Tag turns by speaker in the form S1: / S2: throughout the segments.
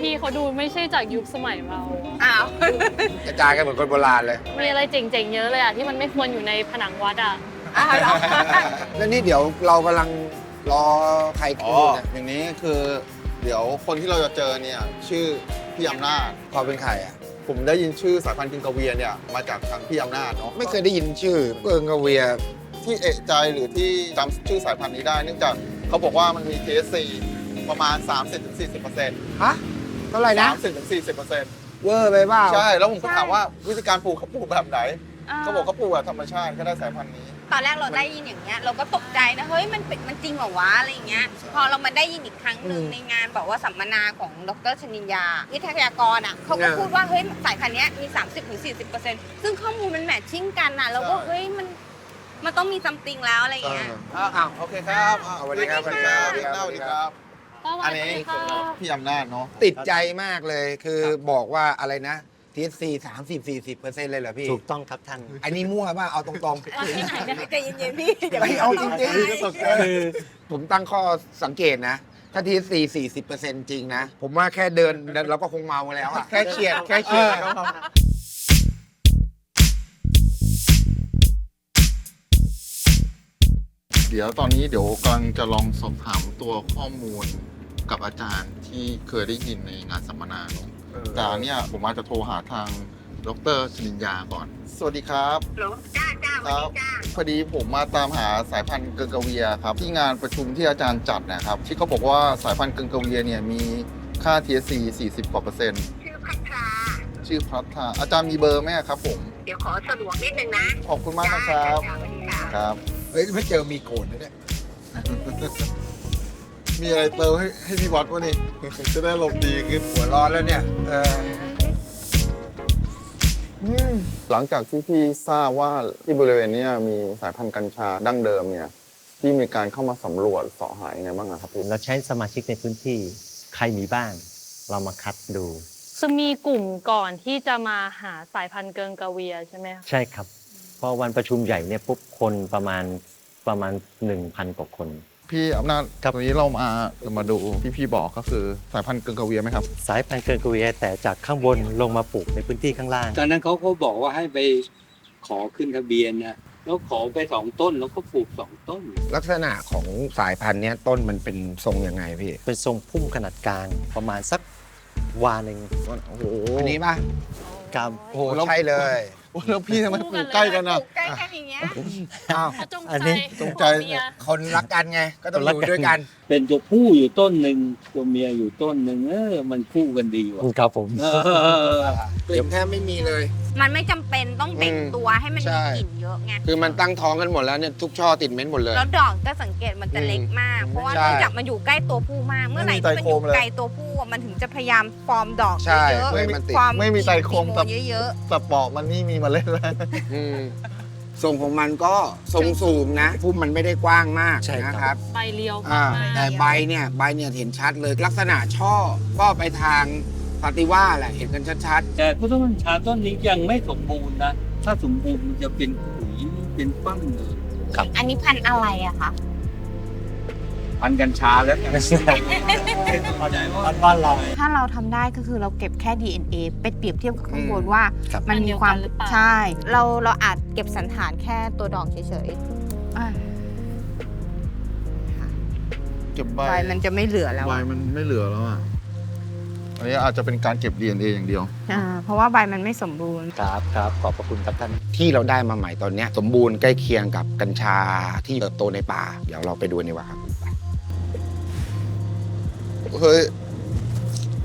S1: ที่เขาดูไม่ใช่จากยุคสมัยเรา
S2: อ้าว
S3: กระจายกันเหมือนคนโบราณเลย
S1: มีอะไรเจ๋งๆเยอะเลยอะที่มันไม่ควรอยู่ในผนังวัดอะ
S2: อ้าวเหรอ
S3: แล้วนี่เดี๋ยวเรากำลังรอใคร
S4: อ๋
S3: คุ
S4: อ
S3: ยเนี่ย
S4: อย่างนี้คือเดี๋ยวคนที่เราจะเจอเนี่ยชื่อพี่อำนาจ
S3: เขาเป็นใครอะ
S4: ผมได้ยินชื่อสายพันธุ์กิงกาเวียเนี่ยมาจากทางพี่อำนาจเนาะ
S3: ไม่เคยได้ยินชื่อเอิงกาเวีย
S4: ที่เอะใจหรือที่จำชื่อสายพันธุ์นี้ได้ เนื่องจากเขาบอกว่ามันมี TSC ประมาณ 30-40%
S3: ฮะ เท่าไหร่นะ
S4: 30-40%
S3: เวอร์ไปเปล่า
S4: ใช่ แล้วผมก็ถามว่าวิธีการปลูกเขาปลูกแบบไหน เขาบอกเขาปลูกแบบธรรมชาติก็ได้สายพันธุ์นี้
S2: ตอนแรกเราได้ยินอย่างเงี้ยเราก็ตกใจนะ เฮ้ยมันเป็นมันจริงเหรอวะอะไรอย่างเงี้ย พอเรามาได้ยินอีกครั้งหนึ่ง
S3: อืม
S2: ในงานบอกว่าสัมมนาของดรชนินยา วิทยากรอะเขาก็
S3: เนี่ย
S2: พูดว่าเฮ้ยสายพันธุ์เนี้ยมี 30-40%ซึ่งข้อมูลมันแมทชิ่งกันน่ะเราก็
S4: ใช่
S2: เฮ้ยมันมันต้องมีซัมติงแล้วอะไรอย่างเงี้ย
S4: อ่าโอเคครับอ่า
S3: สวัสดีครับ
S4: สวัสดีครับ
S3: สวัสดีครับ
S4: ส วัสดีครับ
S1: สวั
S4: อั
S1: ส
S4: น
S1: ดี
S4: นี้
S1: ค่ะ
S4: พี่อำนาจเนาะ
S3: ติดใจมากเลยคือบอกว่าอะไรนะ TSC 30 40เปอร์เซ็นต์เลยเหรอพี่
S5: ถูกต้องครับท่าน
S3: อันนี้มั่วป่ะเอาตรง
S1: วัดที่ไหนเนี่ย
S2: ใจเย็นๆพี่เดี๋ยว
S3: ไม่เอาจริงๆ
S2: ๆ
S5: คือ
S3: ๆผมตั้งข้อสังเกตนะ ถ้า TSC 40เปอร์เซ็นต์จริงนะ ผมว่าแค่เดินเราก็คงเมาแล้วอะแค่เฉียดแค่เฉียดก็เมา
S4: เดี๋ยวตอนนี้เดี๋ยวกำลังจะลองสอบถามตัวข้อมูล กับอาจารย์ที่เคยได้ยินในงานสัมมนาเนอะแต่อันเนี่ยผมอาจจะโทรหาทางดรชนินยาก่อน สวัสดีครับ
S2: จ้าจ้า
S4: ครับพอดีผมมาตามหาสายพันธุ์เกิงกาเวียครับ ที่งานประชุมที่อาจารย์จัดนะครับ ที่เขาบอกว่าสายพันธุ์เกิงกาเวียเนี่ยมีค่า TSC 40กว่าเปอร์เซ็นต์
S6: ชื่อพัทรา
S4: ชื่อพัฒนาอาจารย์มีเบอร์ไหมครับผม
S6: เดี๋ยวขอสะดวกนิดนึงนะ
S4: ขอบคุณมากนะครับ
S6: จ้าสวัสดีค่ะ
S4: ครับ
S3: เฮ้ยไม่เจอมีโกรธนะเนี่ย
S4: มีอะไรเติมให้ให้พี่วัดวะนี่จะได้ลมณ์ดีขึ้น
S3: หัวร้อนแล้วเนี่ย เออ
S4: หลังจากที่พี่ทราบว่าที่บริเวณเนี้ยมีสายพันธุ์กัญชาดั้งเดิมเนี่ยที่มีการเข้ามาสำรวจเสาะหายังไงบ้างอะครับพี่
S5: เราใช้สมาชิกในพื้นที่ใครมีบ้าง เรามาคัดดู
S1: คือมีกลุ่มก่อนที่จะมาหาสายพันธุ์เกิงกาเวียใช่ไหมคะ
S5: ใช่ครับพอวันประชุมใหญ่เนี่ยปุ๊บคนประมาณประมาณ 1,000 กว่าคน
S4: พี่อำนาจ
S5: ครับ
S4: วันนี้เรามาเรามาดูที่พี่บอกก็คือสายพันธุ์เกิงกาเวียไหมครับ
S5: สายพันธุ์เกินกวียแต่จากข้างบนลงมาปลูกในพื้นที่ข้างล่าง
S7: ตอนนั้นเขาก็บอกว่าให้ไปขอขึ้นทะเบียนนะแล้วขอไปสองต้นแล้วก็ปลูกสองต้น
S3: ลักษณะของสายพันธุ์เนี้ยต้นมันเป็นทรงยังไงพี่
S5: เป็นทรงพุ่มขนาดกลางประมาณสักวาหนึ่ง
S4: โอ้โห
S3: อันนี้ป่ะ
S5: กรัม
S3: โอ้โหใช่เลย
S4: แล้วพี่ทำไมปลูกใกล้กันนะ
S2: ใกล้แค่อย่างเงี้ย
S3: อ้าว
S1: เขาจง
S5: อัน
S1: ใจ
S5: นี้
S4: จงใจ
S1: เมีย
S3: คนรักกันไง ก็ต้องอยู่ด้วยกัน
S7: เป็นตัวผู้อยู่ต้นหนึ่งตัวเมียอยู่ต้นหนึ่งเออมันคู่กันดีว่ะ
S5: ครับผม
S7: เออ ก
S3: ลิ่นแทบไม่มีเลย
S2: มันไม่จำเป็นต้องเบ่ง
S3: อืม
S2: ตัวให้มัน
S3: ใช่
S2: มีกลิ่นเยอะไง
S3: คือมันตั้งท้องกันหมดแล้วเนี่ยทุกช่อติดเม้นหมดเลย
S2: แล้วดอกก็สังเกตมันจะเล็กมากเพราะว่า
S3: ใช่
S2: เนื่องจากมันอยู่ใกล้ตัวผู้มาก เมื่อไหร่ที่มันอยู่ไกลตัวผู้อะมันถึงจะพยายามฟอร์มดอก
S3: ใช่
S2: เยอะ
S3: เพื่อให้มันติด
S2: ความ
S4: ไม่มีไตรโคม
S2: ตั
S4: แต่
S2: เยอะ
S4: แต่ปอกมันนี่มีเมาเล่นแล้ว
S3: อืมทรงของมันก็ทรงสูงนะพุ่มมันไม่ได้กว้างมาก
S5: ใช่ครับ
S3: นะครับ
S1: ใบเลียว
S3: อ่ามา
S1: ก
S3: แต่ใบเนี่ยใบเนี่ยเห็นชัดเลยลักษณะช่อก็ไปทาง ปาติว่าแหละเห็นกันชัด
S7: แต่พุทธบัญชาต้นนี้ยังไม่สมบูรณ์นะ ถ้าสมบูรณ์มันจะเป็นขุยเป็นปั้นเลย
S2: ๆอันนี้พันธุ์อะไรอะคะ
S7: พันกัญชาแล้วกัน
S5: ไม่ใช่บ้านเรา
S2: ถ้าเราทำได้ก็คือเราเก็บแค่ DNA ไปเปรียบเทียบกับข้างบน
S3: อืม
S2: ว่า
S5: ครับ
S2: มันมีความ
S1: อันเดียวกันหรือเปล่า
S2: ใช่ เราเราอาจเก็บสันฐานแค่ตัวดอกเฉยๆอะ
S4: เก็บใบ
S2: ใบมันจะไม่เหลือแล้ว
S4: ใบ
S2: อะ
S4: มันไม่เหลือแล้วอะ อันนี้อาจจะเป็นการเก็บ DNA อย่างเดียว
S2: อ่าเพราะว่าใบมันไม่สมบูรณ์
S5: ครับครับขอบพระคุณครับท่าน
S3: ๆที่เราได้มาใหม่ตอนเนี้ยสมบูรณ์ใกล้เคียงกับกัญชาที่เติบโตในป่า เดี๋ยวเราไปดูดีกว่าครับ
S4: เฮ้ย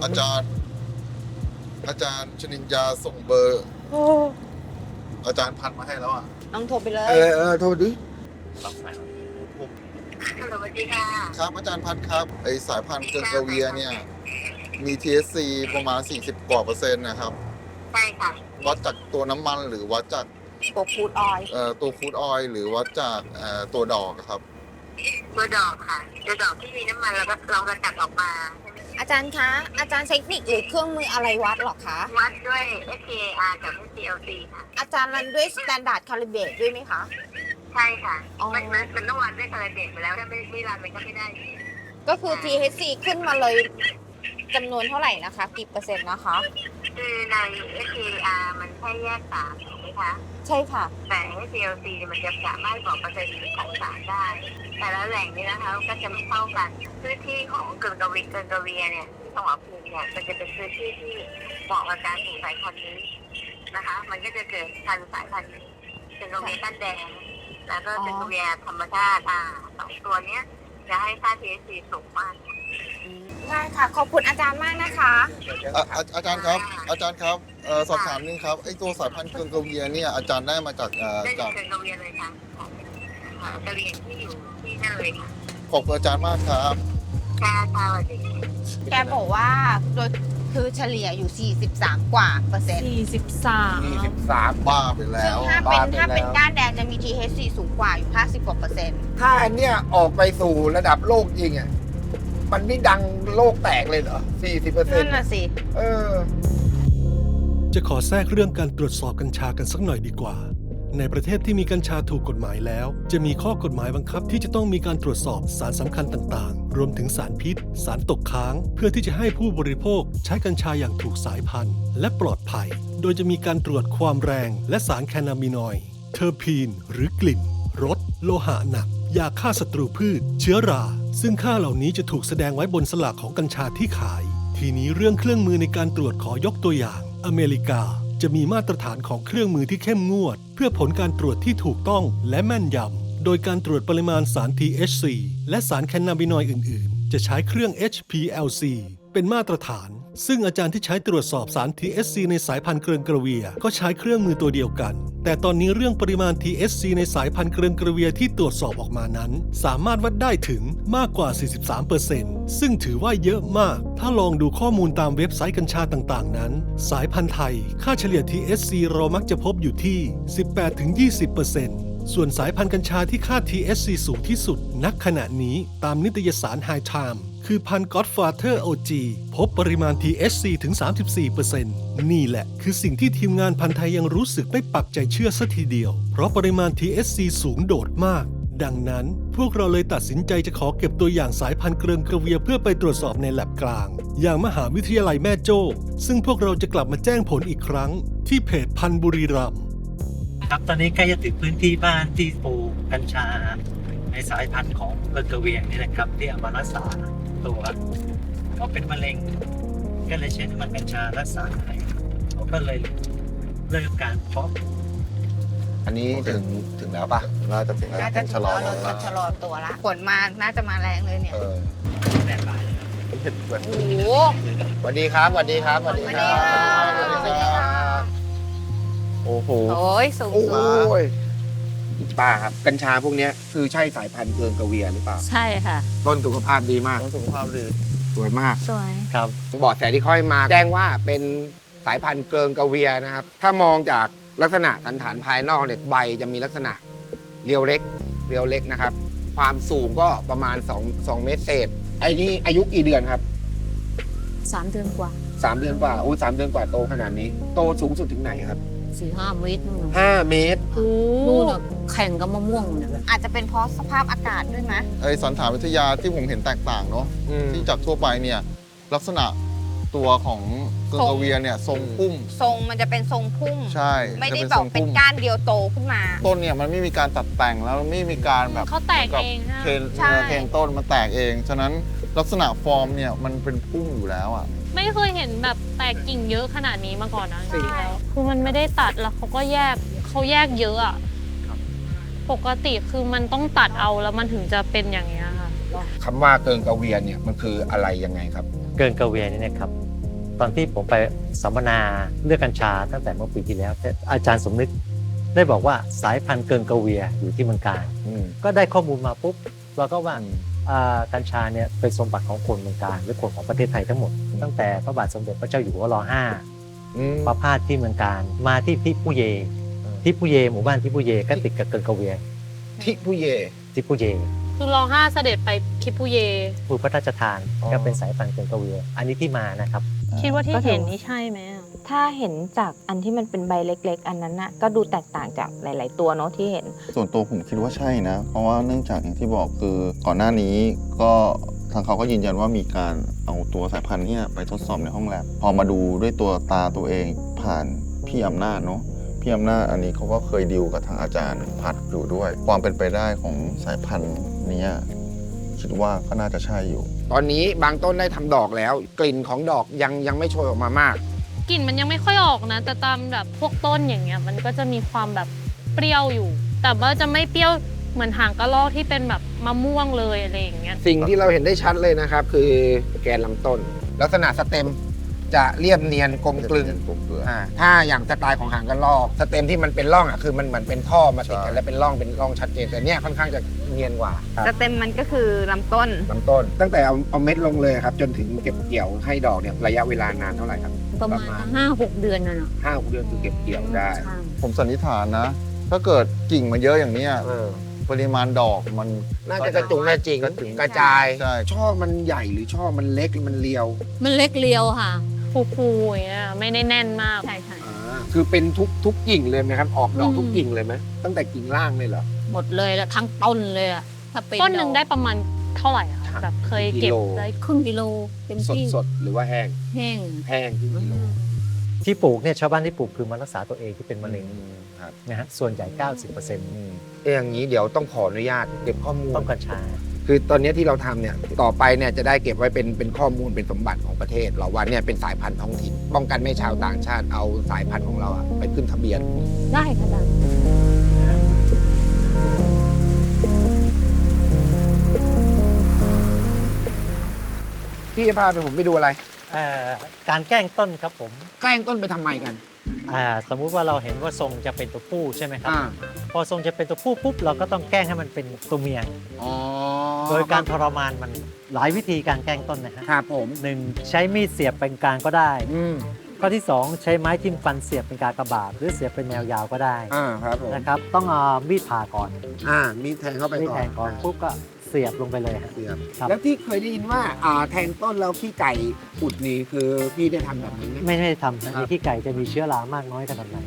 S4: อาจารย์ อาจารย์ชนินยาส่งเบอร์ อาจารย์พันมาให้แล้วอะ
S2: ต้องโทรไปเลย
S3: เออเออโทษดิ
S6: ฮัลโหลสวัสดีค่ะ
S4: ครับอาจารย์พันครับ ไอสายพันธุ์เกิงกาเวียเนี่ย มี TSC ประมาณ 40 กว่าเปอร์เซ็นต์นะครับ
S6: ใช่ค่ะ
S4: วัดจากตัวน้ำมันหรือวัดจาก
S2: ตัวฟูดออยล์
S4: เอ่อตัวฟูดออยล์หรือวัดจากเอ่อตัวดอกอะครับ
S6: ตัวดอกค่ะตัวดอกที่มีน้ำมันแล้วก็เราก็ตัดออกมา
S2: อาจารย์คะ อาจารย์เทคนิคหรือเครื่องมืออะไรวัดหรอคะ
S6: วัดด้วย SPAR กับ SPLC ค่ะ
S2: อาจารย์รันด้วย Standard Calibrate ด้วยไหมคะ
S6: ใช่ค่ะ
S2: อ๋อ
S6: มันมันมันต้องวัดด้วยคาราเดตไปแล้วถ้าไม่ไม่รันมันก็ไม่ได้
S2: ก็คือ THC ขึ้นมาเลย จำนวนเท่าไหร่นะคะกี่เปอร์เซ็นต์นะคะ
S6: คือใน SPR มันแค่แยกสารถูกไหมคะ
S2: ใช่ค่ะ
S6: แต่ HCLC มันจะสามารถบอกเปอร์เซ็นต์ของสารได้ แต่ละแหล่งนี่นะคะก็จะไม่เท่ากันพื้นที่ของเกินกวีเกินกวีเนี่ยที่จังหวัดภูมิเนี่ยมันจะเป็นพื้นที่ที่เหมาะกับการปลูกสายพันธุ์นี้นะคะ มันก็จะเกิดพันธุ์สายพันธุ์เกินกวีต้านแดง แล้วก็เกินกวีธรรมชาติอ่าสองตัวเนี้ยจะให้ค่า THC สูงมาก
S2: ได้ค่ะ ขอบคุณอาจารย์มากนะคะ
S4: อะอะอาจารย์ครับ อาจารย์ครับเอ่อสอบถามนึงครับไอตัวสายพันธุ์เกิงกาเวียเนี่ยอาจารย์ได้มาจากเอ่อ
S6: ได้
S4: จาก
S6: เกินกวีเลยค่ะของอ่ากวีที่อยู่ที่นั่นเลยค่ะ
S4: ขอบคุณอาจารย์มากครับ
S6: ค่ะค่ะสวัสดี
S2: แกบอกว่าโดยคือเฉลี่ยอยู่ 43 กว่าเปอร์เซ็นต์
S1: 43
S3: 23
S4: บ้าไปแล้
S2: ซึ่ง
S4: ว
S2: ถ้าเป็น
S3: บ้าไป
S2: ถ้าเป็น
S3: แล้ว
S2: ก้านแดงจะมี THC สูงกว่าอยู่ 50 กว่าเปอร์เซ็นต์
S3: ถ้าอันเนี้ยออกไปสู่ระดับโลกจริงอะ มันไม่ดังโลกแตกเลยเหรอ40เปอร์เซ็น
S2: นั่น
S3: ต์
S2: น่ะสิ
S3: เออ
S8: จะขอแทรกเรื่องการตรวจสอบกัญชากันสักหน่อยดีกว่า ในประเทศที่มีกัญชาถูกกฎหมายแล้ว จะมีข้อกฎหมายบังคับที่จะต้องมีการตรวจสอบสารสำคัญต่างๆ รวมถึงสารพิษ สารตกค้าง เพื่อที่จะให้ผู้บริโภคใช้กัญชาอย่างถูกสายพันธุ์ และปลอดภัย โดยจะมีการตรวจความแรง และสารแคนาบินอยด์เทอร์พีน หรือกลิ่น รส โลหะหนัก ยาฆ่าศัตรูพืช เชื้อรา ซึ่งค่าเหล่านี้จะถูกแสดงไว้บนสลากของกัญชาที่ขาย ทีนี้เรื่องเครื่องมือในการตรวจขอยกตัวอย่าง อเมริกา จะมีมาตรฐานของเครื่องมือที่เข้มงวด เพื่อผลการตรวจที่ถูกต้องและแม่นยำ โดยการตรวจปริมาณสาร THC และสารแคนนาบินอยด์อื่น ๆ จะใช้เครื่อง HPLC เป็นมาตรฐาน ซึ่งอาจารย์ที่ใช้ตรวจสอบสาร THC ในสายพันธุ์เกริงกระเวีย ก็ใช้เครื่องมือตัวเดียวกัน แต่ตอนนี้เรื่องปริมาณ THC ในสายพันธุ์เกริงกระเวียที่ตรวจสอบออกมานั้น สามารถวัดได้ถึงมากกว่า 43%ซึ่งถือว่าเยอะมาก ถ้าลองดูข้อมูลตามเว็บไซต์กัญชาต่างๆ นั้น สายพันธุ์ไทย ค่าเฉลี่ย THC เรามักจะพบอยู่ที่ 18-20%ส่วนสายพันธุ์กัญชาที่ค่า THC สูงที่สุด นักขณะนี้ตามนิตยสาร High Time คือพันธุ์ Godfather OG พบปริมาณ THC ถึง 34%นี่แหละ คือสิ่งที่ทีมงานพันธุ์ไทยยังรู้สึกไม่ปักใจเชื่อสัทีเดียว เพราะปริมาณ THC สูงโดดมาก ดังนั้นพวกเราเลยตัดสินใจจะขอเก็บตัวอย่างสายพันธุ์เกริงกระเวียเพื่อไปตรวจสอบในแลบกลาง อย่างมหาวิทยาลัยแม่โจ้ ซึ่งพวกเราจะกลับมาแจ้งผลอีกครั้ง ที่เพจพันธุ์บุรีรัมย์
S9: ครับตอนนี้ใกล้จะถึงพื้นที่บ้านที่ปลูกกัญชา ในสายพันธุ์ของเบอร์เกอเวียงนี่นะครับที่เอามารักษา ตัว เขาเป็นมะเร็ง ก็เลยใช้น้ำมันกัญชารักษาให้เขาก็เลยเริ่มการเพาะ
S3: อันนี้ถึงถึงแล้วปะ
S4: น่าจะถึงแล้ว
S2: น่าจะถึ
S4: ชะ
S2: ง
S4: ลอ
S2: แล้ว
S4: ล
S2: เรา
S4: ง
S2: จะ
S4: แล้ว
S2: ชะลอตัวละฝนมาน่าจะมาแรงเลยเนี่ย
S3: เออ
S9: แบบบายเลยครับ
S4: เห็นด้วย
S2: โอ้โห
S3: สวัสดีครับสวัสดีครับสวัสดีครับ
S2: สวัสดีค่ะ
S4: โอ้โห
S2: โอ้ยสูง
S3: โอ้
S2: สูง
S3: ย ป้าครับกัญชาพวกเนี้ยคือใช่สายพันธุ์เกินกระเวียหรือเปล่า
S1: ใช่ค่ะ
S3: ต้นสุขภาพดีมาก
S4: สุขภาพดี
S3: สวยมาก
S1: สวย
S5: ครับ
S3: บอดแสที่ค่อยมาแจ้งว่าเป็นสายพันธุ์เกิงกระเวียนะครับ ถ้ามองจากลักษณะสันฐานภายนอกเนี่ยใบจะมีลักษณะเรียวเล็ก เรียวเล็กนะครับ ความสูงก็ประมาณ2 2เมตรเศษ ไอ้นี่อายุกี่เดือนครับ
S10: สามเดือนกว่า
S3: 3 เดือนกว่าโอ้สามเดือนกว่าโตขนาดนี้ โตสูงสุดถึงไหนครับ
S10: สี่ห้าเมตรนู่นน่ะ
S3: 5เมตร
S10: นู่นน่ะ แข่งกับมะม่วงเนี่ย
S2: อาจจะเป็นเพราะสภาพอากาศด้วยไหม
S4: ไอสันฐานวิทยาที่ผมเห็นแตกต่างเนาะ
S3: อืม
S4: ที่จากทั่วไปเนี่ยลักษณะตัวของเกิงกาเวียเนี่ยทรงพุ่ม
S2: ทรงมันจะเป็นทรงพุ่ม
S4: ใช่
S2: ไม่ได้
S4: จะ
S2: บ
S4: ท
S2: อ
S4: ร
S2: ก
S4: ง
S2: เป็น
S4: พุ่ม
S2: ก้านเดียวโตขึ้นมา
S4: ต้นเนี่ยมันไม่มีการตัดแต่งแล้วไม่มีการแบบ
S1: เขาแตกเองนะ
S4: เทน
S2: ใช่
S4: เทนต้นมันแตกเอง ฉะนั้นลักษณะฟอร์มเนี่ยมันเป็นพุ่มอยู่แล้วอะ
S1: ไม่เคยเห็นแบบแตกกิ่งเยอะขนาดนี้มาก่อนนะจริงๆแล้วคือมันไม่ได้ตัดแล้วเขาก็แยกเขาแยกเยอะอะ ปกติคือมันต้องตัดเอาแล้วมันถึงจะเป็นอย่างเงี้ยค่ะ
S3: คำว่าเกิงกระเวียเนี่ยมันคืออะไรยังไงครับ
S5: เกินกระเวียนี่นะครับ ตอนที่ผมไปสัมมนาเรื่องกัญชาตั้งแต่เมื่อปีที่แล้วอาจารย์สมนึกได้บอกว่าสายพันธุ์เกินกระเวียอยู่ที่เมืองการ
S3: อืม
S5: ก็ได้ข้อมูลมาปุ๊บเราก็ว่าอ่ากัญชาเนี่ยเป็นสมบัติของคนเมืองการหรือคนของประเทศไทยทั้งหมด ตั้งแต่พระบาทสมเด็จพระเจ้าอยู่หัวรห้า
S3: อืม
S5: ประพาสที่เมืองการมาที่ที่ผู้เย ที่ผู้เยหมู่บ้านที่ผู้เยก็ติดกับเกินกระเวีย
S3: ทิผู้เย
S5: ที่ผู้เย
S1: คือรอห้าเสด็จไปคิปปุเย
S5: ผู้พระราชทาน
S3: อ๋อ
S5: ก็เป็นสายพันธุ์เกินกระเวียอันนี้ที่มานะครับ
S1: คิดว่าที่
S10: ก็ถือ
S1: เห็นนี่ใช่ไหมอะ
S10: ถ้าเห็นจากอันที่มันเป็นใบเล็ก ๆ อันนั้นน่ะก็ดูแตกต่างจากหลาย ๆ ตัวเนาะที่เห็น
S4: ส่วนตัวผมคิดว่าใช่นะ เพราะว่าเนื่องจากอย่างที่บอกคือก่อนหน้านี้ก็ทางเขาก็ยืนยันว่ามีการเอาตัวสายพันธุ์เนี่ยไปทดสอบในห้องแลบพอมาดูด้วยตัวตาตัวเองผ่านพี่อำนาจเนาะ พี่อำนาจอันนี้เขาก็เคยดิวกับทางอาจารย์พัดอยู่ด้วย ความเป็นไปได้ของสายพันธุ์เนี้ยคิดว่าก็น่าจะใช่อยู่
S3: ตอนนี้บางต้นได้ทำดอกแล้ว กลิ่นของดอกยังยังไม่โชยออกมามาก
S1: กลิ่นมันยังไม่ค่อยออกนะ แต่ตามแบบพวกต้นอย่างเงี้ยมันก็จะมีความแบบเปรี้ยวอยู่ แต่ว่าจะไม่เปรี้ยวเหมือนหางกระรอกที่เป็นแบบมะม่วงเลยอะไรอย่างเงี้ย
S3: สิ่งที่เราเห็นได้ชัดเลยนะครับ คือแกนลำต้น ลักษณะสเต็ม จะเรียบเนียนกลมกลืน
S4: กลมเกลือ
S3: อ่าถ้าอย่างสไตล์ของหางกระรอกสเต็มที่มันเป็นร่องอะคือมันเหมือนเป็นท่อมาติดกั
S4: ใช่
S3: นแล้วเป็นร่องเป็นร่องชัดเจนแต่เนี่ยค่อนข้างจะเนียนกว่า
S2: สเต็มมันก็คือลำต้น
S3: ลำต้น ตั้งแต่เอาเอาเม็ดลงเลยครับ จนถึงเก็บเกี่ยวให้ดอกเนี่ยระยะเวลานานเท่าไหร่ครับ
S1: ประมาณ
S3: ประมาณ
S1: ห้าหกเดือนน่ะเนาะ
S3: ห้าหกเดือนคือเก็บเกี่ยวได้
S4: ผมสันนิษฐานนะ ถ้าเกิดกิ่งมันเยอะอย่างเนี้ย
S3: เออ
S4: ปริมาณดอกมัน
S3: น่าจะกระจุงกระจิง
S4: กระจุง
S3: กระจาย
S4: ใช่
S3: ช่อมันใหญ่หรือช่อมันเล็กหรือมันเรียว
S1: มันเล็กเรียวค่ะ ฟูๆอย่างเงี้ยไม่ได้แน่นมาก ใช่ใช่
S3: อ่าคือเป็นทุกทุกกิ่งเลยไหมครับ ออกดอก
S1: อืม
S3: ทุกกิ่งเลยไหมตั้งแต่กิ่งล่างเลยเหรอ
S11: หมดเลยแล้วทั้งต้นเลยอะถ้าเป็น
S1: ต้นหนึ่ง
S11: ดอก
S1: ได้ประมาณเท่าไหร่อะคะแบบเคยเก็บ
S3: กิโล
S1: ได้
S11: ครึ่งกิโลเต็ม
S3: สด
S11: ที่
S3: สดหรือว่าแห้ง
S11: แห้ง
S3: แห้งครึ่งกิโล
S5: ที่ปลูกเนี่ยชาวบ้านที่ปลูกคือมารักษาตัวเองที่เป็นมะเร็ง
S3: ครับ
S5: นะฮะส่วนใหญ่ 90%
S3: เอ้ยอย่างนี้เดี๋ยวต้องขออนุญาตเก็บข้อมูล
S5: ต้นกัญชา
S3: คือตอนนี้ที่เราทำเนี่ยต่อไปเนี่ยจะได้เก็บไว้เป็นเป็นข้อมูลเป็นสมบัติของประเทศ เราว่าเนี่ยเป็นสายพันธุ์ท้องถิ่นป้องกันไม่ให้ชาวต่างชาติเอาสายพันธุ์ของเราอะไปขึ้นทะเบียน
S11: ได้ค่ะได้
S3: พี่จะพาไปผมไปดูอะไร
S5: เอ่อการแกล้งต้นครับผม
S3: แกล้งต้นไปทำไมกัน
S5: อ่าสมมุติว่าเราเห็นว่าทรงจะเป็นตัวผู้ใช่ไหมครับ
S3: อ่า
S5: พอทรงจะเป็นตัวผู้ปุ๊บเราก็ต้องแกล้งให้มันเป็นตัวเมีย
S3: อ๋อ
S5: โดยการทรมานมันหลายวิธีการแกล้งต้นนะฮะ
S3: ครับผม
S5: หนึ่งใช้มีดเสียบเป็นกลางก็ได้
S3: อืม
S5: ข้อที่ 2 ใช้ไม้จิ้มฟันเสียบเป็นกากบาทหรือเสียบเป็นแนวยาวก็ได้
S3: อ่าครับผม
S5: นะครับต้องเอามีดผ่าก่อน
S3: อ่ามีแทงเข้าไป
S5: มีด
S3: ก่อน
S5: แทงก่อนปุ๊บก็เสียบลงไปเลยฮะ
S3: เสียบ
S5: ครับ
S3: แล้วที่เคยได้ยินว่าอ่าแทงต้นแล้วขี้ไก่อุดนี่คือพี่ได้ทำแบบนี้ไหม
S5: ไม่ได้ทำนะครับ ในที่ไก่จะมีเชื้อรามากน้อยขนาดไหน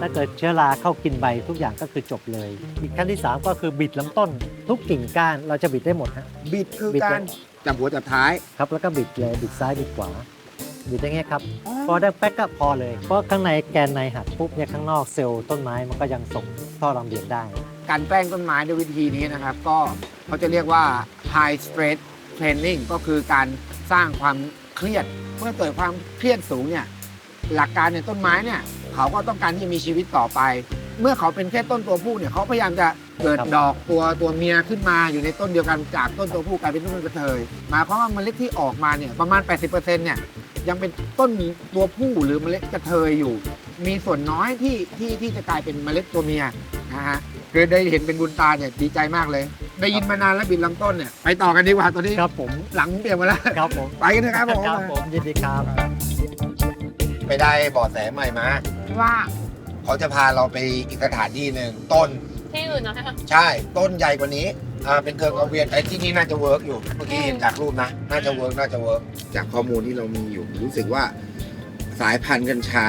S5: ถ้าเกิดเชื้อราเข้ากินใบทุกอย่างก็คือจบเลย อีกขั้นที่ 3 ก็คือบิดลำต้น ทุกกิ่งก้านเราจะบิดได้หมดฮะ
S3: บิดคือ
S5: บิด
S3: การจับหัวจับท้าย
S5: ครับแล้วก็บิดเลยบิดซ้ายบิดขวาบิดอย่างเงี้ยครับ พอได้แป๊กก็พอเลย เพราะข้างในแกนในหักปุ๊บเนี่ยข้างนอกเซลล์ต้นไม้มันก็ยังส่งท่อลำเลียงได้
S3: การแกล้งต้นไม้ด้วยวิธีนี้นะครับ ก็เขาจะเรียกว่า high stress training ก็คือการสร้างความเครียด เมื่อเกิดความเครียดสูงเนี่ยหลักการเนี่ยต้นไม้เนี่ยเขาก็ต้องการที่จะมีชีวิตต่อไป เมื่อเขาเป็นแค่ต้นตัวผู้เนี่ยเขาพยายามจะเกิด
S5: ครับ
S3: ดอกตัวตัวเมียขึ้นมาอยู่ในต้นเดียวกันจากต้นตัวผู้กลายเป็นต้นกระเทยหมายความว่าเมล็ดที่ออกมาเนี่ยประมาณ 80%เนี่ยยังเป็นต้นตัวผู้หรือเมล็ดกระเทยอยู่ มีส่วนน้อยที่ที่ที่จะกลายเป็นเมล็ดตัวเมียนะฮะ คือได้เห็นเป็นบุญตาเนี่ยดีใจมากเลย ได้ยินมานานแล้วบินลำต้นเนี่ยไปต่อกันดีกว่าตอนนี้
S5: ครับผม
S3: หลังเปลี่ยนมาแล้ว
S5: ครับผม
S3: ไปกันนะครับผม
S5: ครับผมยินดีครับ
S3: ไปได้เบาะแสใหม่มา
S2: ว่า
S3: เขาจะพาเราไปอีกสถานที่หนึ่งต้น
S1: ที่อื่นเนาะ
S3: ใช่ต้นใหญ่กว่านี้อ่าเป็นเกิร์กระเวียนไอ้ที่นี่น่าจะเวิร์กอยู่เมื่อกี้เห็นจากรูปนะ น่าจะเวิร์กน่าจะเวิร์กจากข้อมูลที่เรามีอยู่รู้สึกว่า สายพันธุ์กัญชา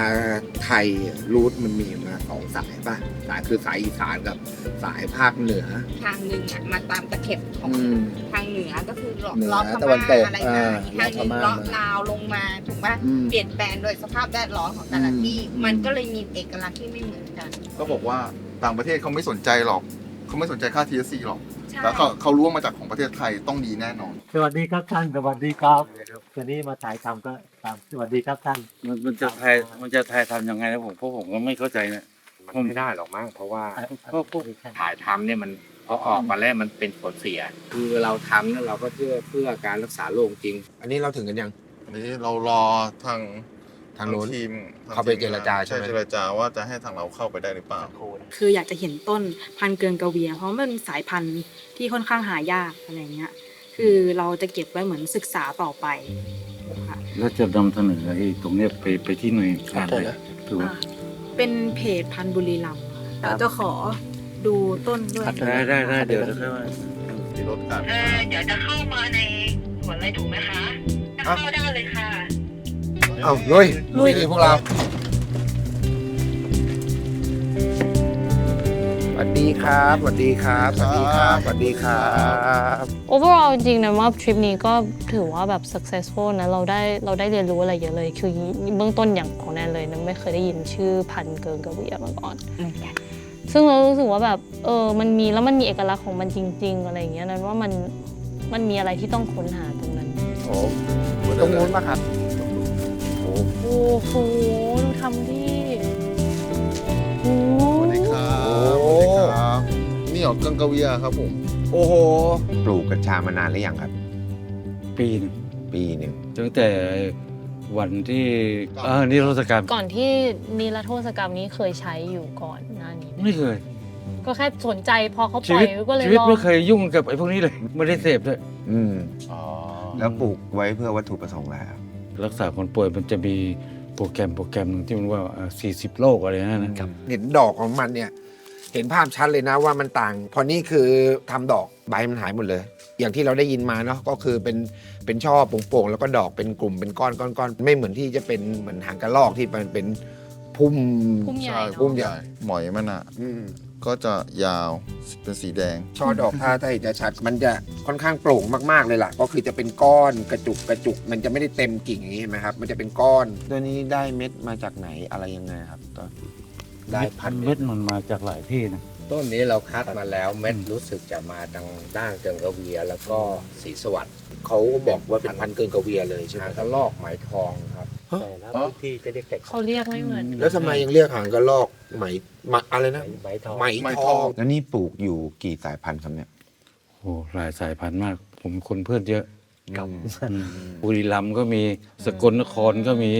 S3: ไทยรูทมันมีมาสองสายป่ะสายคือสายอีสานกับสายภาคเหนือ
S2: ทางหนึ่งอะมาตามตะเข็บของ
S3: อืม
S2: ทางเหนือก็คือเลาะ
S3: เหนือ
S2: เลาะพ
S3: ตะวัน
S2: ม่า
S3: ตก
S2: อะไร
S3: อ่า
S2: มาอีกทางหนึ่ง
S3: เลาะพม่า
S2: เลาะลาวลงมาถูกปะ
S3: อืม
S2: เปลี่ยนแปลงโดยสภาพแวดล้อมของแต่ละ
S3: อืม
S2: ที่
S3: อืม
S2: มันก็เลยมีเอกลักษณ์ที่ไม่เหมือนกัน
S4: ก็บอกว่าต่างประเทศเขาไม่สนใจหรอกเขาไม่สนใจค่า TSC หรอก
S2: ใช่
S4: แล้วเขาเขารู้ว่ามาจากของประเทศไทยต้องดีแน่นอน
S5: สวัสดีครับท่านสวัสดีครับวันนี้มาถ่ายทำก็ ตามสวัสดีครับท่าน
S7: มันมันจะทายมันจะทายทำยังไงนะผมเพราะผมก็ไม่เข้าใจเนี่ย
S12: มันไม่ได้หรอกมั้งเพราะว่า
S7: ก็ก็
S12: ถ่ายทำเนี่ยมันพอออกมาแล้วมันเป็นผลเสีย คือเราทำเนี่ยเราก็เพื่อเพื่อการรักษาโรคจริง
S3: อันนี้เราถึงกันยัง
S4: อันนี้เรารอทาง
S3: ทางโน้น
S4: ทีม
S3: เขาไปเจรจาใช่ไหม
S4: เจรจาว่าจะให้ทางเราเข้าไปได้หรือเปล่า
S13: คืออยากจะเห็นต้นพันธุ์เกินกาเวีย เพราะมันเป็นสายพันธุ์ที่ค่อนข้างหายากอะไรเงี้ย คือเราจะเก็บไว้เหมือนศึกษาต่อไป ค่ะ
S7: แล้วจะนำเสนอไอ้ตรงเนี้ยไปไปที่หน่วยงานเลยคือว่า
S13: อ่าเป็นเพจพันธุ์บุรีรัมย์ค่ะเราจะขอดูต้นด้วย
S7: ได้ได้ได้เดี๋ยวจะค่อยว่า
S4: มีรถกัน
S6: เออเดี๋ยวจะเข้ามาในสวนเลยถูกไหมคะจะเข้าได้เลยค่ะ
S3: เอาลุยลุยพวกเรา ดีดีครับสวัสดีครับสวัสดีครับสวัสดีครับ
S1: overall จริงๆนะว่าทริปนี้ก็ถือว่าแบบ successful นะเราได้เราได้เรียนรู้อะไรเยอะเลย คือเบื้องต้นอย่างของแนนเลยนะไม่เคยได้ยินชื่อพันธุ์เกิงกระเวียมาก่อน ซึ่งเรารู้สึกว่าแบบเออมันมีแล้วมันมีเอกลักษณ์ของมันจริง ๆ อะไรอย่างเงี้ยนั้นว่ามันมันมีอะไรที่ต้องค้นหาตรงนั้น
S3: โอ้ตรงนู้นปะครับ
S1: โอ้โหดูทำที่
S4: นี่เหรอเกังกะเวียครับผม
S3: โอ้โห ปลูกกัญชามานานหรือยังครับ
S14: ปีหนึง
S3: ปีหนึ่ง
S14: ตั้งแต่วันที่เออนี่รศกรรม
S1: ก่อนที่นิรโทษกรรมนี้เคยใช้อยู่ก่อนหน้านี้ไหม
S14: ไม่เคย
S1: ก็แค่สนใจพอเขาป
S14: ชี
S1: ล่อ
S14: วิ
S1: ย
S14: ต
S1: ก็เลย
S14: ชีวิต
S1: ลอง
S14: ไม่เคยยุ่งกับไอ้พวกนี้เลยไม่ได้เสพด้วย
S3: อืมแล้วปลูกไว้เพื่อวัตถุประสงค์อะไรครับ
S14: รักษาคนป่วยมันจะมีโปรแกรมโปรแกรมหนึ่งที่มันว่าเอ่อ40 โรคอะไรนั่นนะครับ
S3: เห็นดอกของมันเนี่ย เห็นภาพชัดเลยนะว่ามันต่าง พอนี่คือทำดอกใบมันหายหมดเลย อย่างที่เราได้ยินมาเนาะก็คือเป็นเป็นช่อโป่งๆแล้วก็ดอกเป็นกลุ่มเป็นก้อนก้อนก้อนไม่เหมือนที่จะเป็นเหมือนหางกระรอกที่มันเป็นพุ่ม
S1: พุ่มใหญ่
S4: ใช่
S1: เนอะ
S3: พุ่มใหญ่
S4: หมอยมันอะ
S3: อืม
S4: ก็จะยาวเป็นสีแดง
S3: ช่อดอกถ้าถ้าเห็นจะชัดมันจะค่อนข้างโปร่งมากๆเลยล่ะ ก็คือจะเป็นก้อนกระจุกกระจุกมันจะไม่ได้เต็มกิ่งอย่างนี้เห็นไหมครับ มันจะเป็นก้อน ตัวนี้ได้เม็ดมาจากไหนอะไรยังไงครับตอน ได้พันธุ์
S14: เม็ดมันมาจากหลายที่นะ
S12: ต้นนี้เราคัดมาแล้วเม็ดรู้สึกจะมาทางด้านเกิงกระเวีย แล้วก็สีสวัสดิ์
S3: เขาบอกว่าเป็นพันธุ์เกินกระเวียเลยใช่ไหม
S12: หาง
S3: ค
S12: ก
S3: รับ
S12: ระลอกไหมทองครับ
S5: แต่ละพื้นที่จะเรียกแตก
S1: เขาเรียกไม่เหมือนกัน
S3: แล้วทำไมยังเรียกหางกระรอกไหมไหมอะไรนะ
S5: ไหมทอง
S3: ไหม
S4: ไหม
S3: ท
S4: ท
S3: อ
S4: อง ง
S3: แล้วนี่ปลูกอยู่กี่สายพันธุ์ครับเนี่ย
S14: โอ้หลายสายพันธุ์มาก ผมคนเพื่อนเยอะ
S3: ครับ
S14: อืมบุรีรัมย์ก็มีสกลนครก็มี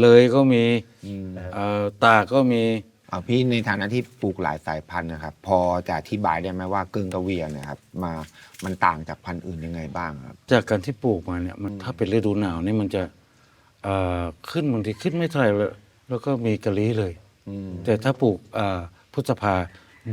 S14: เลยก็มีเอ่อตากก็มี
S3: เอาพี่ในฐานะที่ปลูกหลายสายพันธุ์นะครับ พอจะอธิบายได้ไหมว่าเกิงกระเวียเนะครับมามันต่างจากพันธุ์อื่นยังไงบ้างครับ
S14: จากการที่ปลูกมาเนี่ยมันถ้าเป็นฤดูหนาวนี่มันจะเอ่อขึ้นบางทีขึ้นไม่เท่าไหร่เลยแล้วก็มีกะลีเลยแต่ถ้าปลูกเอ่อพฤษภา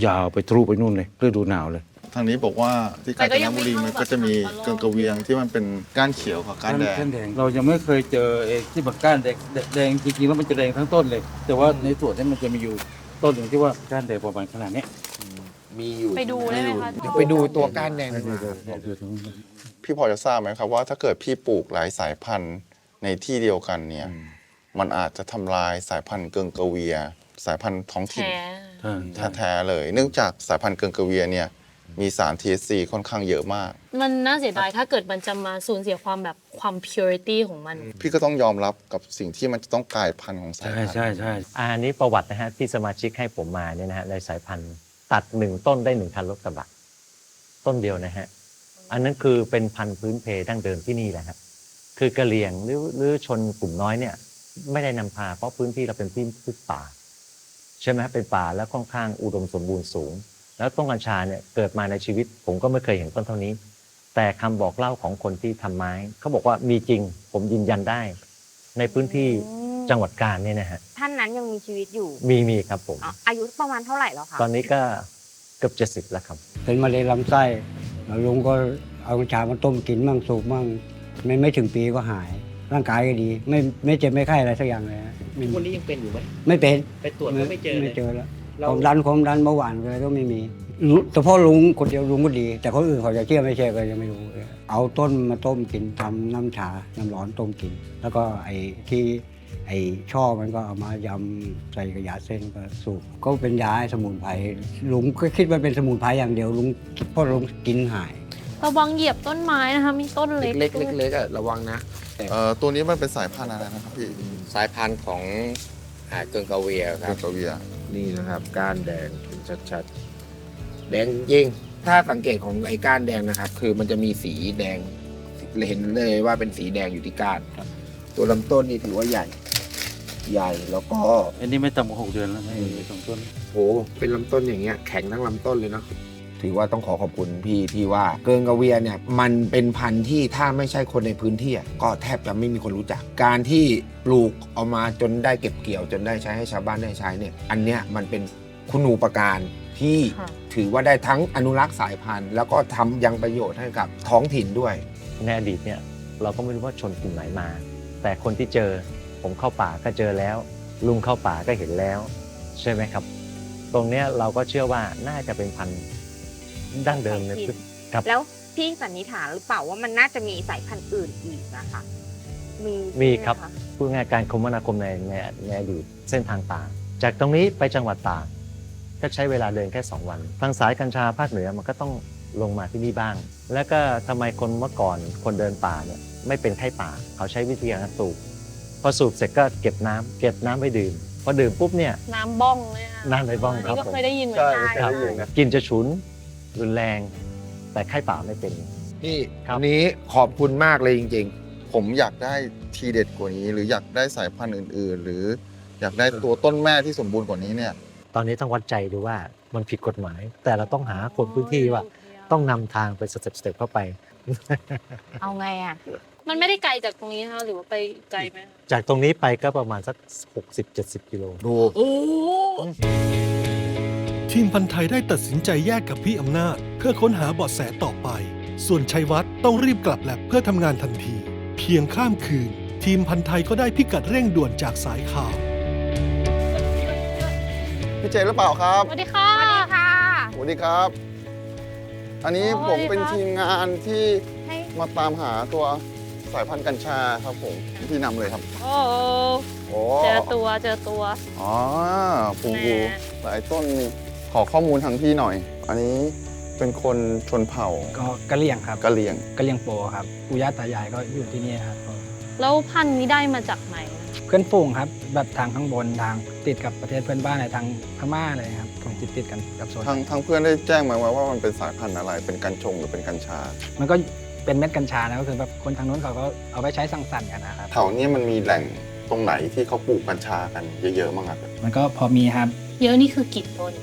S14: ยาวไปทะลุไปนู่นเลยฤดูหนาวเลย
S4: ทางนี้บอกว่าที่กาญจนบุรีมันก็จะมีเกังกะเวียงที่มันเป็นก้านเขียวกับก้านแดง
S14: ก้านแดง เรายังไม่เคยเจอเองที่แบบก้านแดงแดงจริงๆแล้วมันจะแดงทั้งต้นเลย แต่ว่าในสวนเนี้มันจะมีอยู่ต้นหนึ่งที่ว่าก้านแดงประมาณขนาดเนี้ย
S3: มีอยู่
S1: ไปดูได้ไหมคะ
S3: เดี๋ยวไปดูตัวก้านแดงดีกว่าครับ
S4: พี่พอจะทราบไหมครับว่าถ้าเกิดพี่ปลูกหลายสายพันธุ์ในที่เดียวกันเนี่ย มันอาจจะทำลายสายพันธุ์เกิงกะเวีย สายพันธุ์ท้องถิ่น
S1: แท้
S4: แท้ๆเลย เนื่องจากสายพันธุ์เกิงกะเวียเนี่ย มีสาร THC ค่อนข้างเยอะมาก
S1: มันน่าเสียดายถ้าเกิดมันจะมาสูญเสียความแบบความ purity ของมัน
S4: พี่ก็ต้องยอมรับกับสิ่งที่มันจะต้องกลายพันธุ์ของสาย
S14: ใช่
S4: พันธุ์
S14: ใช่ใช่
S5: อันนี้ประวัตินะฮะที่สมาชิกให้ผมมาเนี่ยนะฮะในสายพันธุ์ตัดหนึ่งต้นได้หนึ่งคันรถกระบะต้นเดียวนะฮะอันนั้นคือเป็นพันธุ์พื้นเพดั้งเดิมที่นี่แหละครับคือกะเหรี่ยงหรือหรือชนกลุ่มน้อยเนี่ย ไม่ได้นำพาเพราะพื้นที่เราเป็นพื้นพืชป่า ใช่ไหมเป็นป่าแล้วค่อนข้างอุดมสมบูรณ์สูง แล้วต้นกัญชาเนี่ยเกิดมาในชีวิต ผมก็ไม่เคยเห็นต้นเท่านี้ แต่คำบอกเล่าของคนที่ทำไม้เขาบอกว่ามีจริง ผมยืนยันได้ ในพื้นที่จังหวัดกาญเนี่ยนะฮะ
S10: ท่านนั้นยังมีชีวิตอยู่
S5: มีมีครับผม
S10: อ๋ออายุประมาณเท่าไหร่แล้วคะ
S5: ตอนนี้ก็เกือบจะสิบแล้วครับ
S15: เป็นมะเร็งลำไส้แล้วลุงก็เอากัญชามาต้มกินมั่งสูบมั่งไม่ไม่ถึงปีก็หาย ร่างกายก็ดี ไม่ไม่เจ็บไม่ไข้อะไรสักอย่างเลยฮะไม่มี
S5: คนนี้ยังเป็นอยู่ไหม
S15: ไม่เป็น
S5: ไปตรวจก็ไม่เจอเลย
S15: ไม่เจอแล้ว
S5: เรา
S15: ความดันความดันเบาหวานอะไรก็ไม่มีรู้แต่พ่อลุงคนเดียวลุงก็ดี แต่คนอื่นเขาจะเชื่อไม่เชื่อก็ยังไม่รู้เลยเอาต้นมาต้มกินทำน้ำชาน้ำร้อนต้มกิน แล้วก็ไอ้ที่ไอ้ช่อมันก็เอามายำใส่กระยาเส้นก็สูบก็เป็นยาสมุนไพรลุงก็คิดว่าเป็นสมุนไพรอย่างเดียวลุงเพ่อลุงกินหาย
S1: ระวังเหยียบต้นไม้นะคะมีต้นเล็ก
S3: เล็ก
S1: ด้วย
S3: ๆเล็กๆอะระวังนะ
S4: เอ่อตัวนี้มันเป็นสายพันธุ์อะไรนะครับพี่
S12: สายพันธุ์ของอ่าเกิงกระเวียค
S4: เกิ
S12: รับ
S4: งกะเวีย
S3: นี่นะครับ ก้านแดงเป็นชัดๆ แดงจริง ถ้าสังเกตของไอ้ก้านแดงนะครับ คือมันจะมีสีแดงเห็นเลยว่าเป็นสีแดงอยู่ที่ก้านตัวลำต้นนี่ถือว่าใหญ่ ใหญ่แล้วก็
S14: อันนี้ไม่ต่ำกว่าหกเดือนแล้วไม่ไม่สองต้น
S3: โห เป็นลำต้นอย่างเงี้ยแข็งทั้งลำต้นเลยเนาะ ถือว่าต้องขอขอบคุณพี่ที่ว่าเกิงกระเวียเนี่ยมันเป็นพันธุ์ที่ถ้าไม่ใช่คนในพื้นที่อะก็แทบจะไม่มีคนรู้จัก การที่ปลูกเอามาจนได้เก็บเกี่ยว จนได้ใช้ให้ชาวบ้านได้ใช้เนี่ยอันเนี้ยมันเป็นคุณูปการที่
S1: ค่ะ
S3: ถือว่าได้ทั้งอนุรักษ์สายพันธุ์ แล้วก็ทำยังประโยชน์ให้กับท้องถิ่นด้วย
S5: ในอดีตเนี่ยเราก็ไม่รู้ว่าชนกลุ่มไหนมา แต่คนที่เจอผมเข้าป่าก็เจอแล้ว ลุงเข้าป่าก็เห็นแล้ว ใช่ไหมครับ ตรงเนี้ยเราก็เชื่อว่าน่าจะเป็นพันธุ์ ดั้งเดิมในพืชครับ
S10: แล้วพี่สันนิษฐานหรือเปล่าว่ามันน่าจะมีสายพันธุ์อื่นอีกนะคะ มี
S5: มี
S10: ใช่ไห
S5: ครับะพูดง่ายๆการคมนาคมในในในอดีตเส้นทางต่าง จากตรงนี้ไปจังหวัดตากก็ใช้เวลาเดินแค่ 2 วันทางสายกัญชาภาคเหนือมันก็ต้องลงมาที่นี่บ้าง แล้วก็ทำไมคนเมื่อก่อนคนเดินป่าเนี่ยไม่เป็นไข้ป่า เขาใช้วิธีการสูบพอสูบเสร็จก็เก็บน้ำเก็บน้ำไว้ดื่ม พอดื่มปุ๊บเนี่ย
S1: น้ำบ้องเลยค่ะ
S5: น้ำในบ้องครับ
S1: นี่ก็
S5: ผม
S1: เคยได้ยินเหมือนกัน
S5: ครับกลินจะฉุน รุนแรง แต่ไข้ป่าไม่เป็น
S3: พี่วันนี้ขอบคุณมากเลยจริง
S4: ผมอยากได้ทีเด็ดกว่านี้ หรืออยากได้สายพันธุ์อื่น ๆ หรืออยากได้ตัวต้นแม่ที่สมบูรณ์กว่านี้เนี่ย
S5: ตอนนี้ต้องวัดใจดูว่ามันผิดกฎหมาย แต่เราต้องหาคนพื้นที่ว่า ต้องนำทางไปสเต็ปสเต็ปเข้าไป
S10: เอาไงอะ
S1: มันไม่ได้ไกลจากตรงนี้นะคะหรือว่าไปไกลไหม
S5: จากตรงนี้ไปก็ประมาณสัก 60-70 กิโล
S4: ดู
S1: โอ้
S8: ทีมพันธ์ไทยได้ตัดสินใจแยกกับพี่อำนาจ เพื่อค้นหาเบาะแสต่อไป ส่วนชัยวัฒน์ต้องรีบกลับแลบเพื่อทำงานทันที เพียงข้ามคืน ทีมพันธ์ไทยก็ได้พิกัดเร่งด่วนจากสายข่าว
S4: พี่เจหรือเปล่าครับ
S1: สวัสดีค่ะ
S10: สวัสดีค่ะ
S4: สวัสดีครับ อันนี้
S1: อ๋อ
S4: ผมเป็น
S1: สวัสดีครับ
S4: ทีมงานที่
S10: ให้
S4: มาตามหาตัวสายพันธุ์กัญชาครับผมพี่นำเลยครับ
S1: โอ้
S4: โอ้
S1: เจอตัวเจอตัว
S4: อ๋อปู
S1: แห
S4: ปู
S1: ม
S4: หลายต้นนี่ ขอข้อมูลทางพี่หน่อย อันนี้เป็นคนชนเผ่า
S16: ก็กะเหรี่ยงครับ
S4: กะเหรี่ยง
S16: กะเหรี่ยงโปครับปู่ย่าตายายก็อยู่ที่นี่ครับ
S1: แล้วพันธุ์นี้ได้มาจากไหน
S16: เพื่อนฝูงครับ แบบทางข้างบนทางติดกับประเทศเพื่อนบ้านในทางพม่าเลยครับของติดติดๆกันกับโซน
S4: ทางทางเพื่อนได้แจ้งมาว่ามันเป็นสายพันธุ์อะไร เป็นกัญชงหรือเป็นกัญชา
S16: มันก็เป็นเม็ดกัญชานะก็คือแบบคนทางนู้นเขาก็เอาไปใช้สังสรรค์กันนะครับ
S4: แถวเนี้ยมันมีแหล่งตรงไหนที่เขาปลูกกัญชากันเยอะๆมั้งครับ
S16: มันก็พอมีครับ
S1: เยอะนี่คือกี่ต้น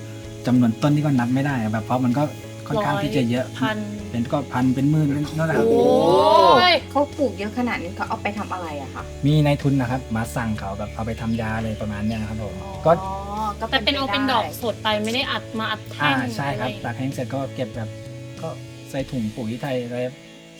S16: จำนวนต้นที่ก็นับไม่ได้แบบเพราะมันก็ค่อนข้างที่จะเยอะ
S1: พัน
S16: เป็นก็พันเป็นหมื่นเป็นนั่นแหละครับ
S1: โอ้ย
S10: เขาปลูกเยอะขนาดนี้เขาเอาไปทำอะไรอะคะ
S16: มีนายทุนนะครับ มาสั่งเขาแบบเอาไปทำยาเลยประมาณเนี้ยนะครับผม ก็
S10: อ๋อก็
S1: แต่เป็นเอา
S10: ไเป็
S1: นดอกสดไปไม่ได้อัดมาอัดแท่
S16: อ่างใช่ครับ
S1: อะไตา
S16: กแห้งเสร็จก็เก็บแบบก็ใส่ถุงปุ๋ยไทยอะไร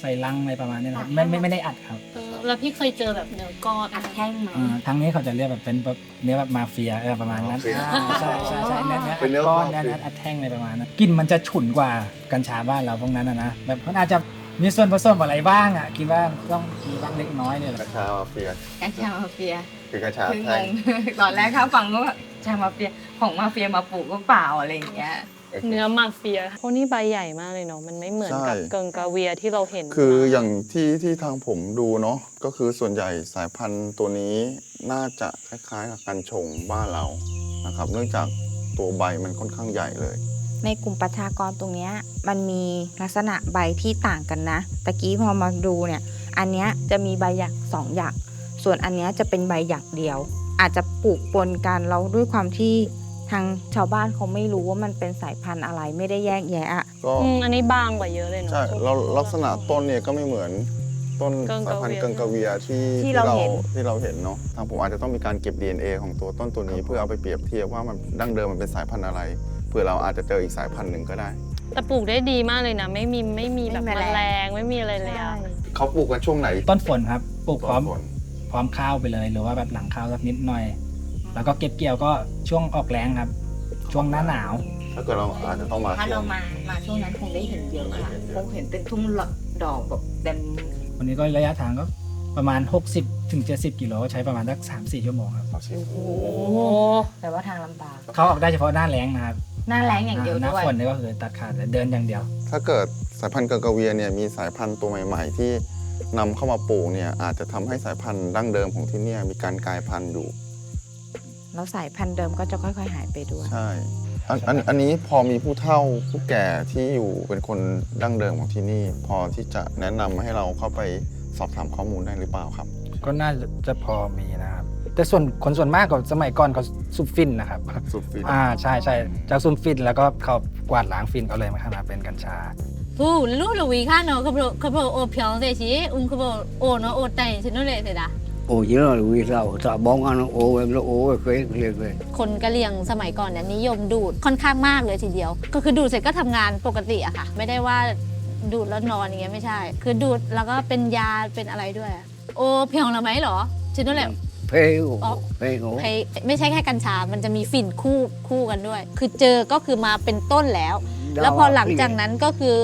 S16: ใส่ลังอะไรประมาณนี้นะครับไม่ไม่ไม่ได้อัดครับ
S1: เออแล้วพี่เคยเจอแบบเนื้อก้อน
S10: อัดแห้งไหม
S16: อ่าทางนี้เขาจะเรียกแบบเป็นแบบเนื้อแบบมาเฟียเออประมาณนั้น
S4: มาเฟีย
S16: อ่าใช่ใช่ใช่เนื้อเนื้อ
S4: เป็นเนื้อ
S16: ก้อน
S4: มาเฟี
S16: เนื้
S4: ย
S16: ออัดแท่งอะไรประมาณนั้นกลิ่นมันจะฉุนกว่ากัญชาบ้านเราพวกนั้นนะนะแบบมันอาจจะมีส่วนผสมอะไรบ้างอะคิดว่าต้องมีบ้างเล็กน้อยเนี่ยแหละ
S4: กัญชามาเฟีย
S10: กัญชามาเฟีย
S4: คือกัญชา
S10: คือง
S4: แท่ง
S10: งตอนแรกข้าฟังก็ว่าชามาเฟียของมาเฟียมาปลูกก็เปล่าอะไรอย่างเงี้ย
S1: เนื้อมาเฟียเพราะนี่ใบใหญ่มากเลยเนาะมันไม่เหมือนกับ
S4: ใช่
S1: เกิงกาเวียที่เราเห็น
S4: คืออย่างที่ที่ทางผมดูเนาะก็คือส่วนใหญ่สายพันธุ์ตัวนี้น่าจะคล้ายๆกับกัญชงบ้านเรานะครับ เนื่องจากตัวใบมันค่อนข้างใหญ่เลย
S10: ในกลุ่มประชากรตรงเนี้ยมันมีลักษณะใบที่ต่างกันนะตะกี้พอมาดูเนี่ย อันเนี้ยจะมีใบหยักสองหยัก ส่วนอันเนี้ยจะเป็นใบหยักเดียว อาจจะปลูกปนกันแล้วด้วยความที่ ทางชาวบ้านเขาไม่รู้ว่ามันเป็นสายพันธุ์อะไรไม่ได้แยกแยะอะ
S4: ก็
S1: อืมอันนี้บางกว่าเยอะเลยเนาะ
S4: ใช่เราลักษณะต้นเนี่ยก็ไม่เหมือนต้น
S1: เกิงกาเวีย
S4: สายพันธุ์เกิงกาเวียที่
S10: ที่เราเห็น
S4: ที่เราเห็นเนาะทางผมอาจจะต้องมีการเก็บ DNA ของตัวต้นตัวนี้ เพื่อเอาไปเปรียบเทียบว่ามันดั้งเดิมมันเป็นสายพันธุ์อะไรเผื่อเราอาจจะเจออีกสายพันธุ์หนึ่งก็ได้
S1: แต่ปลูกได้ดีมากเลยนะ ไม่มีไม่มีแบบ
S10: ไม่
S1: แม
S10: แมลง
S1: ลงไม่มีอะไรเลยอะ
S4: เขาปลูกกันช่วงไหน
S16: ต้นฝนครับปลูกพร้อม
S4: ต้นฝน
S16: พร้อมข้าวไปเลย หรือว่าแบบหลังข้าวสักนิดหน่อย แล้วก็เก็บเกี่ยวก็ช่วงออกแรงครับ ช่วงหน้าหนาว
S4: ถ้าเกิดเราอาจจะต้องมา
S10: ถ้า
S4: ช่ว
S10: เรา
S4: ง
S10: มามาช่วงนั้นคงได้เห็นเยอะค่ะคงเห็นเป็นทุ่งดอกแบบเต็ม
S16: วันนี้ก็ระยะทางก็ประมาณ 60ถึง70กิโลก็ใช้ประมาณสัก3-4ชั่วโมงครับ
S10: โอ้แต่ว่าทางลำบาก
S16: เขาออกได้เฉพาะหน้าแรงนะครับ
S10: หน้าแรงอย่างเดียว
S16: หน้า
S10: ด้วย
S16: ฝนนี่ก็คือตัดขาดแต่เดินอย่างเดียว
S4: ถ้าเกิดสายพันธุ์เกิงกาเวียเนี่ยมีสายพันธุ์ตัวใหม่ ๆ ที่นำเข้ามาปลูกเนี่ยอาจจะทำให้สายพันธุ์ดั้งเดิมของที่เนี่ยมีการกลายพันธุ์อยู่
S10: แล้วสายพันธุ์เดิมก็จะค่อยๆ หายไปด้วย
S4: ใช่อันอันนี้พอมีผู้เฒ่าผู้แก่ที่อยู่เป็นคนดั้งเดิมของที่นี่ พอที่จะแนะนำให้เราเข้าไปสอบถามข้อมูลได้หรือเปล่าครับ
S16: ก็น่าจะพอมีนะครับ แต่ส่วนคนส่วนมากกับสมัยก่อนเขาซุปฟินนะครับ
S4: ซุปฟิน
S16: อ่าใช่ใช่จากสูบฟินแล้วก็เขากวาดล้างฟินก็เลยมาขนาเป็นกัญชา
S11: ผู้ลู่หลวีข้าเนาะเขาบอกเขาบอกโอเพีย
S15: งเสียชีอุ้มเขาบอกโอเนาะ
S11: โอแต่ฉันนู่น
S15: เลยเสียดา ถ้าบ้องกันโอ้เอ็มแล้วโอ้เคยเคยเคย
S11: คนกะเหรี่ยงสมัยก่อนเนี่ยนิยมดูดค่อนข้างมากเลยทีเดียว ก็คือดูดเสร็จก็ทำงานปกติอะค่ะ ไม่ได้ว่าดูดแล้วนอนอย่างเงี้ยไม่ใช่ คือดูดแล้วก็เป็นยาเป็นอะไรด้วย โอเพียงละไหมเหรอชินนั่นแหละ
S15: เพโอ
S11: อ๋อ
S15: เพโอ
S11: ใครไม่ใช่แค่กัญชา มันจะมีฝิ่นคู่คู่กันด้วย คือเจอก็คือมาเป็นต้นแล้ว แล้วพอหลังจากนั้นก็คือ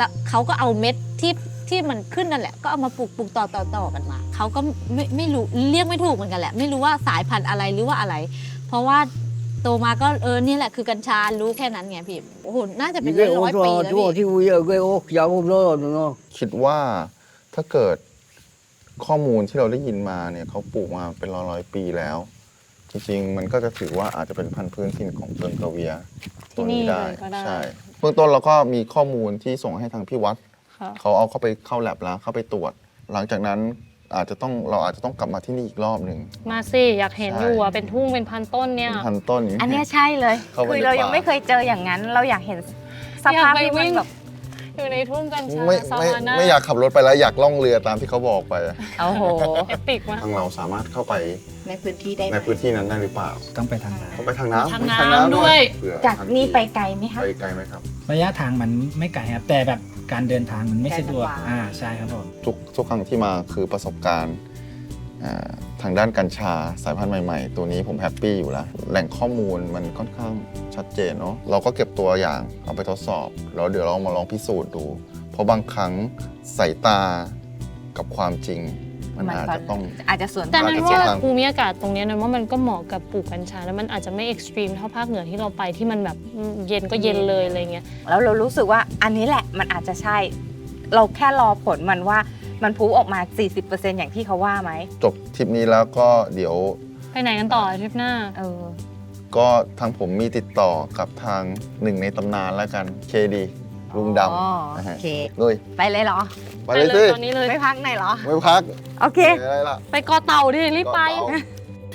S11: ละเขาก็เอาเม็ดที่ ที่มันขึ้นนั่นแหละก็เอามาปลูกปลูกต่อต่อต่อกันมาเขาก็ไม่ไม่รู้เรียกไม่ถูกเหมือนกันแหละ ไม่รู้ว่าสายพันธุ์อะไรหรือว่าอะไร เพราะว่าโตมาก็เออนี่แหละคือกัญชารู้แค่นั้นไงพี่โอ้โหน่าจะเป็นร้อยร้อยๆปีแล้ว
S15: ทั่ว
S11: พี่
S15: ที่วิเยอะก็โอ้ยาวผมรอดเนาะ
S4: คิดว่าถ้าเกิดข้อมูลที่เราได้ยินมาเนี่ยเขาปลูกมาเป็นร้อยร้อยๆปีแล้ว จริงๆ มันก็จะถือว่าอาจจะเป็นพันธุ์พื้นถิ่นของเกินกาเวียตัวนี้ได้
S1: ที่นี่เลยก็ได้
S4: ใช่เบื้องต้นเราก็มีข้อมูลที่ส่งให้ทางพี่วัด
S1: ค่ะ
S4: เขาเอาเข้าไปเข้าแลบแล้วเข้าไปตรวจ หลังจากนั้นอาจจะต้องเราอาจจะต้องกลับมาที่นี่อีกรอบหนึ่ง
S1: มาสิอยากเห็นอยู่อะเป็นทุ่งเป็นพันต้นเนี่ย
S4: เป็นพันต้นอย่าง
S2: อัน
S4: นี้
S2: เนี้ยใช่เลย
S4: เข้าไป
S2: คือ
S4: ใน
S2: เรายัง
S4: ป่า
S2: ไม่เคยเจออย่างนั้น เราอยากเห็นสภาพที่มันแบบ
S1: อยู่ในทุ่งกัญชา
S4: ไม่
S1: ซา
S4: ไม่
S1: วาน่า
S4: ไม่อยากขับรถไปแล้วอยากล่องเรือตามที่เขาบอกไปอะ
S2: โอ้โห
S1: เอปิกมาก
S4: ทางเราสามารถเข้าไป
S2: ในพื้นที่ได้ไหม
S4: ในพื้นที่นั้นได้หรือเปล่า
S16: ต้องไปทางน้
S4: ต้องไปทางน้ำ
S1: ทางน้ำด้วย
S4: เผื่อ
S2: จากนี่ไปไกลไหมคะ
S4: ไปไกลไหมครับำ
S16: ระยะทางมันไม่ไกลครับ แต่แบบ การเดินทางมันไม่สะดวก
S2: แต่ลำบาก
S16: อ่าใช่ครับผม
S4: ทุกทุกครั้งที่มาคือประสบการณ์อ่าทางด้านกัญชาสายพันธุ์ใหม่ๆ ตัวนี้ผมแฮปปี้อยู่แล้ว แหล่งข้อมูลมันค่อนข้างชัดเจนเนาะเราก็เก็บตัวอย่างเอาไปทดสอบ แล้วเดี๋ยวเรามาลองพิสูจน์ดู เพราะบางครั้งสายตากับความจริง มันอาจจะต้อง
S2: อาจจะส่วน
S1: แต่นั้น
S4: อาจ
S1: ว่า
S4: จะทาง
S1: ภูมิอากาศตรงเนี้ยนั้นว่ามันก็เหมาะกับปลูกกัญชาแล้วมันอาจจะไม่เอ็กซ์ตรีมเท่าภาคเหนือที่เราไปที่มันแบบอืมเย็นก็เย็นเลยอะไรเงี้ย
S2: แล้วเรารู้สึกว่าอันนี้แหละมันอาจจะใช่ เราแค่รอผลมันว่ามันพูออกมา 40%อย่างที่เขาว่าไหม
S4: จบทริปนี้แล้วก็เดี๋ยว
S1: ไปไหนกันต่อทริปหน้า
S2: เออ
S4: ก็ทางผมมีติดต่อกับทางหนึ่งในตำนานแล้วกันเคดีลุงด
S2: อ๋อำ
S4: นะฮะ
S2: โอเค
S4: เลย
S2: ไปเลยเหรอ
S4: ไปเลยสิ
S1: ตอนนี้เลย
S2: ไม่พักไหนเหรอ
S4: ไม่พัก
S2: โอเค
S4: อะไรล่ะ
S1: ไปเกอเต่าดิรีบไป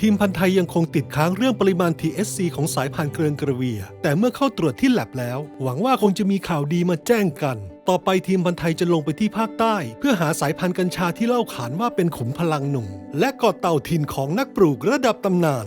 S8: ทีมพันธุ์ไทยยังคงติดค้างเรื่องปริมาณ TSC ของสายพันธุ์เกรินกระเวีย แต่เมื่อเข้าตรวจที่แลบแล้ว หวังว่าคงจะมีข่าวดีมาแจ้งกัน ต่อไปทีมพันธุ์ไทยจะลงไปที่ภาคใต้ เพื่อหาสายพันธุ์กัญชาที่เล่าขานว่าเป็นขุมพลังหนุ่ม และเกาะเต่าถิ่นของนักปลูกระดับตำนาน